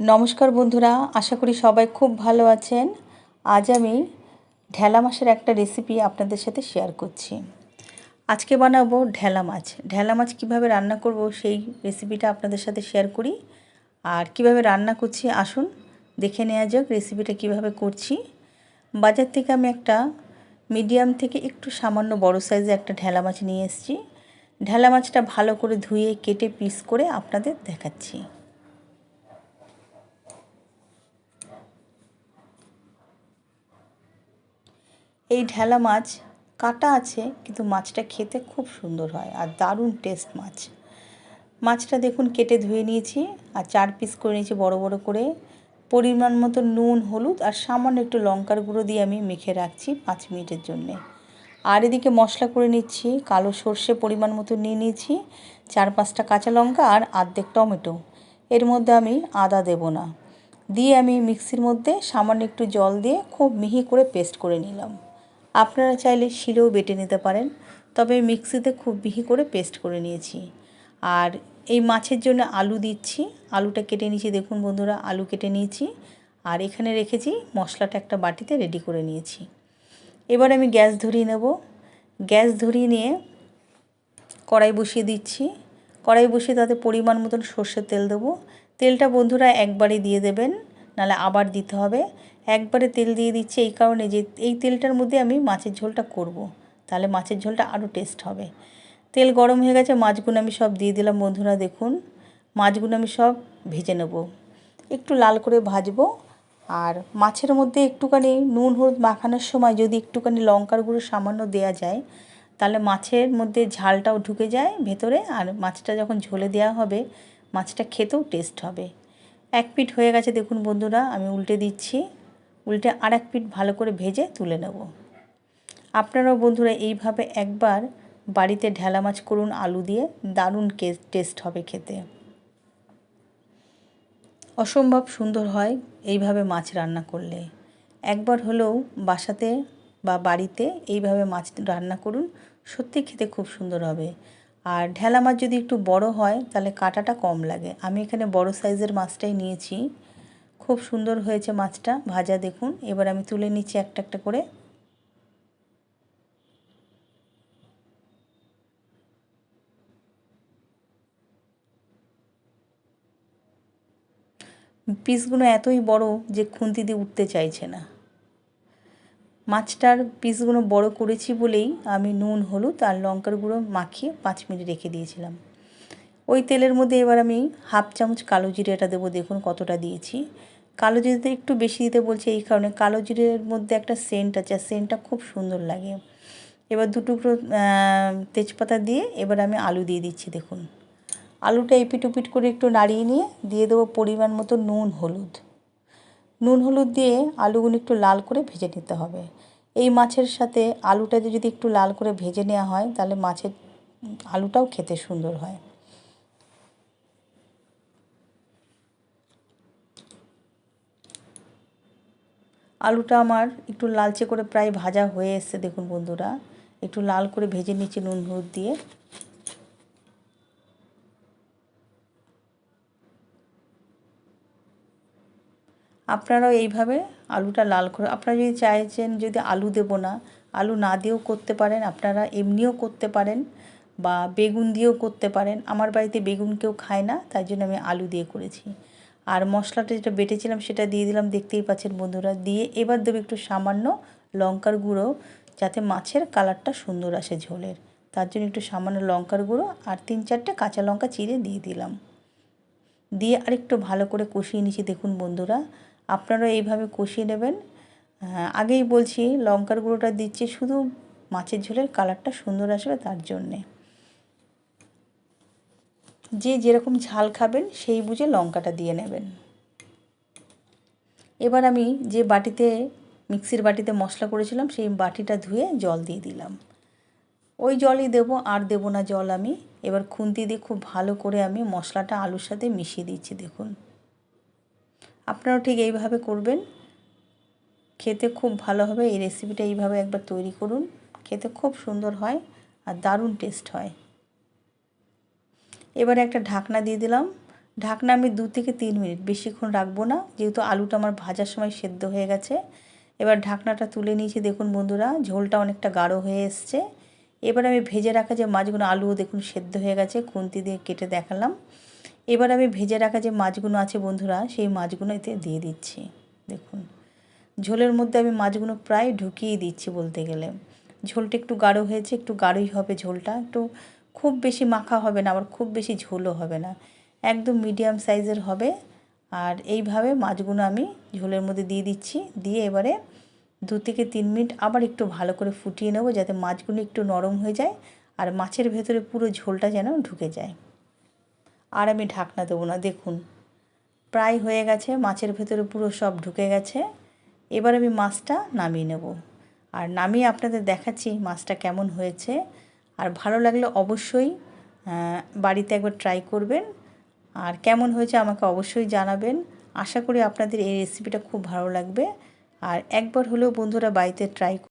নমস্কার বন্ধুরা, আশা করি সবাই খুব ভালো আছেন। আজ আমি ঢেলা মাছের একটা রেসিপি আপনাদের সাথে শেয়ার করছি। আজকে বানাবো ঢেলা মাছ। ঢেলা মাছ কীভাবে রান্না করব সেই রেসিপিটা আপনাদের সাথে শেয়ার করি। আর কীভাবে রান্না করছি, আসুন দেখে নেওয়া যাক রেসিপিটা কীভাবে করছি। বাজার থেকে আমি একটা মিডিয়াম থেকে একটু সামান্য বড় সাইজে একটা ঢেলা মাছ নিয়ে এসেছি। ঢেলা মাছটা ভালো করে ধুয়ে, কেটে পিস করে আপনাদের দেখাচ্ছি। এই ঢেলা মাছ কাটা আছে, কিন্তু মাছটা খেতে খুব সুন্দর হয় আর দারুণ টেস্ট মাছ। মাছটা দেখুন কেটে ধুয়ে নিয়েছি আর চার পিস করে নিয়েছি বড় বড় করে। পরিমাণ মতো নুন, হলুদ আর সামান্য একটু লঙ্কার গুঁড়ো দিয়ে আমি মেখে রাখছি পাঁচ মিনিটের জন্যে। আর এদিকে মশলা করে নিচ্ছি, কালো সর্ষে পরিমাণ মতো নিয়ে নিয়েছি, চার পাঁচটা কাঁচা লঙ্কা আর আর্ধেক টমেটো। এর মধ্যে আমি আদা দেব না। দিয়ে আমি মিক্সির মধ্যে সামান্য একটু জল দিয়ে খুব মিহি করে পেস্ট করে নিলাম। আপনারা চাইলে শিলেও বেটে নিতে পারেন, তবে মিক্সিতে খুব মিহি করে পেস্ট করে নিয়েছি। আর এই মাছের জন্য আলু দিচ্ছি, আলুটা কেটে নিয়েছি। দেখুন বন্ধুরা, আলু কেটে নিয়েছি। আর এখানে রেখেছি মশলাটা একটা বাটিতে রেডি করে নিয়েছি। এবার আমি গ্যাস ধরিয়ে নেব। গ্যাস ধরিয়ে নিয়ে কড়াই বসিয়ে দিচ্ছি। কড়াই বসিয়ে তাতে পরিমাণ মতন সর্ষের তেল দেবো। তেলটা বন্ধুরা একবারে দিয়ে দেবেন, নাহলে আবার দিতে হবে। একবারে তেল দিয়ে দিচ্ছি এই কারণে যে এই তেলটার মধ্যে আমি মাছের ঝোলটা করব। তাহলে মাছের ঝোলটা আরও টেস্ট হবে। তেল গরম হয়ে গেছে, মাছগুলো আমি সব দিয়ে দিলাম বন্ধুরা দেখুন। মাছগুলো আমি সব ভেজে নেব। একটু লাল করে ভাজবো। আর মাছের মধ্যে একটুখানি নুন, হলুদ মাখানোর সময় যদি একটুখানি লঙ্কার গুঁড়ো সামান্য দেওয়া যায়, তাহলে মাছের মধ্যে ঝালটাও ঢুকে যায় ভেতরে আর মাছটা যখন ঝোলে দেওয়া হবে, মাছটা খেতেও টেস্ট হবে। এক পিঠ হয়ে গেছে দেখুন বন্ধুরা, আমি উল্টে দিচ্ছি। উল্টে আর এক পিঠ ভালো করে ভেজে তুলে নেব। আপনারাও বন্ধুরা এইভাবে একবার বাড়িতে ঢেলা মাছ করুন, আলু দিয়ে দারুণ টেস্ট হবে খেতে। অসম্ভব সুন্দর হয় এইভাবে মাছ রান্না করলে। একবার হলেও বাসাতে বা বাড়িতে এইভাবে মাছ রান্না করুন, সত্যি খেতে খুব সুন্দর হবে। আর ঢেলা মাছ যদি একটু বড় হয়, তাহলে কাটাটা কম লাগে। আমি এখানে বড় সাইজের মাছটাই নিয়েছি। খুব সুন্দর হয়েছে মাছটা, ভাজা দেখুন। এবার আমি তুলে নিচ্ছি একটা একটা করে। পিসগুলো এতই বড় যে খুন্তি দিয়ে উঠতে চাইছে না। মাছটার পিসগুলো বড় করেছি বলেই আমি নুন, হলুদ আর লঙ্কার গুঁড়ো মাখিয়ে পাঁচ মিনিট রেখে দিয়েছিলাম। ওই তেলের মধ্যে এবার আমি হাফ চামচ কালো জিরেটা দেবো, দেখুন কতটা দিয়েছি। কালো জিরেতে একটু বেশি দিতে বলছি এই কারণে। কালো জিরের মধ্যে একটা সেন্ট আছে, আর সেন্টটা খুব সুন্দর লাগে। এবার দুটুকরো তেজপাতা দিয়ে এবার আমি আলু দিয়ে দিচ্ছি, দেখুন। আলুটা এপিট উপিট করে একটু নাড়িয়ে নিয়ে দিয়ে দেবো পরিমাণ মতো নুন, হলুদ। নুন, হলুদ দিয়ে আলুগুলো একটু লাল করে ভেজে নিতে হবে। এই মাছের সাথে আলুটা যদি একটু লাল করে ভেজে নেওয়া হয়, তাহলে মাছের আলুটাও খেতে সুন্দর হয়। আলুটা আমার একটু লালচে করে প্রায় ভাজা হয়ে এসছে, দেখুন বন্ধুরা। একটু লাল করে ভেজে নিচ্ছি নুন হলুদ দিয়ে। আপনারাও এইভাবে আলুটা লাল করে, আপনারা যদি চাইছেন যদি আলু দেব না, আলু না দিয়েও করতে পারেন, আপনারা এমনিও করতে পারেন বা বেগুন দিয়েও করতে পারেন। আমার বাড়িতে বেগুন কেউ খায় না, তাই জন্য আমি আলু দিয়ে করেছি। আর মশলাটা যেটা বেটেছিলাম সেটা দিয়ে দিলাম, দেখতেই পাচ্ছেন বন্ধুরা। দিয়ে এবার দেবো একটু সামান্য লঙ্কার গুঁড়ো, যাতে মাছের কালারটা সুন্দর আসে ঝোলের। তার জন্য একটু সামান্য লঙ্কার গুঁড়ো আর তিন চারটে কাঁচা লঙ্কা চিড়ে দিয়ে দিলাম। দিয়ে আরেকটু ভালো করে কষিয়ে নিচ্ছি, দেখুন বন্ধুরা। আপনারা এইভাবে কষিয়ে নেবেন। আগেই বলছি, লঙ্কার গুঁড়োটা দিচ্ছি শুধু মাছের ঝোলের কালারটা সুন্দর আসবে তার জন্যে। যে যেরকম ঝাল খাবেন, সেই বুঝে লঙ্কাটা দিয়ে নেবেন। এবার আমি যে বাটিতে, মিক্সির বাটিতে মশলা করেছিলাম, সেই বাটিটা ধুয়ে জল দিয়ে দিলাম। ওই জলই দেবো, আর দেবো না জল আমি। এবার খুন্তি দিয়ে খুব ভালো করে আমি মশলাটা আলুর সাথে মিশিয়ে দিচ্ছি, দেখুন। আপনারাও ঠিক এইভাবে করবেন। খেতে খুব ভালো হবে। এই রেসিপিটা এইভাবে একবার তৈরি করুন। খেতে খুব সুন্দর হয় আর দারুণ টেস্ট হয়। এবারে একটা ঢাকনা দিয়ে দিলাম। ঢাকনা আমি দু থেকে তিন মিনিট বেশিক্ষণ রাখব না, যেহেতু আলুটা আমার ভাজার সময় সেদ্ধ হয়ে গেছে। এবার ঢাকনাটা তুলে নিয়েছি, দেখুন বন্ধুরা, ঝোলটা অনেকটা গাঢ় হয়ে এসছে। এবার আমি ভেজে রাখা যে মাছগুলো, আলুও দেখুন সেদ্ধ হয়ে গেছে, খুন্তি দিয়ে কেটে দেখালাম। এবার আমি ভেজে রাখা যে মাছগুলো আছে বন্ধুরা, সেই মাছগুলো এতে দিয়ে দিচ্ছি, দেখুন। ঝোলের মধ্যে আমি মাছগুলো প্রায় ঢুকিয়ে দিচ্ছি বলতে গেলে। ঝোলটা একটু গাঢ় হয়েছে, একটু গাঢ়ই হবে ঝোলটা, একটু খুব বেশি মাখা হবে না, আবার খুব বেশি ঝোলও হবে না। একদম মিডিয়াম সাইজের হবে। আর এইভাবে মাছগুলো আমি ঝোলের মধ্যে দিয়ে দিচ্ছি। দিয়ে এবারে দু থেকে তিন মিনিট আবার একটু ভালো করে ফুটিয়ে নেব যাতে মাছগুলো একটু নরম হয়ে যায় আর মাছের ভেতরে পুরো ঝোলটা যেন ঢুকে যায়। আর আমি ঢাকনা দেবো না, দেখুন। প্রায় হয়ে গেছে, মাছের ভেতরে পুরো সব ঢুকে গেছে। এবার আমি মাছটা নামিয়ে নেব। আর নামিয়ে আপনাদের দেখাচ্ছি মাছটা কেমন হয়েছে। আর ভালো লাগলে অবশ্যই বাড়িতে একবার ট্রাই করবেন। আর কেমন হয়েছে আমাকে অবশ্যই জানাবেন। আশা করি আপনাদের এই রেসিপিটা খুব ভালো লাগবে। আর একবার হলেও বন্ধুরা বাড়িতে ট্রাই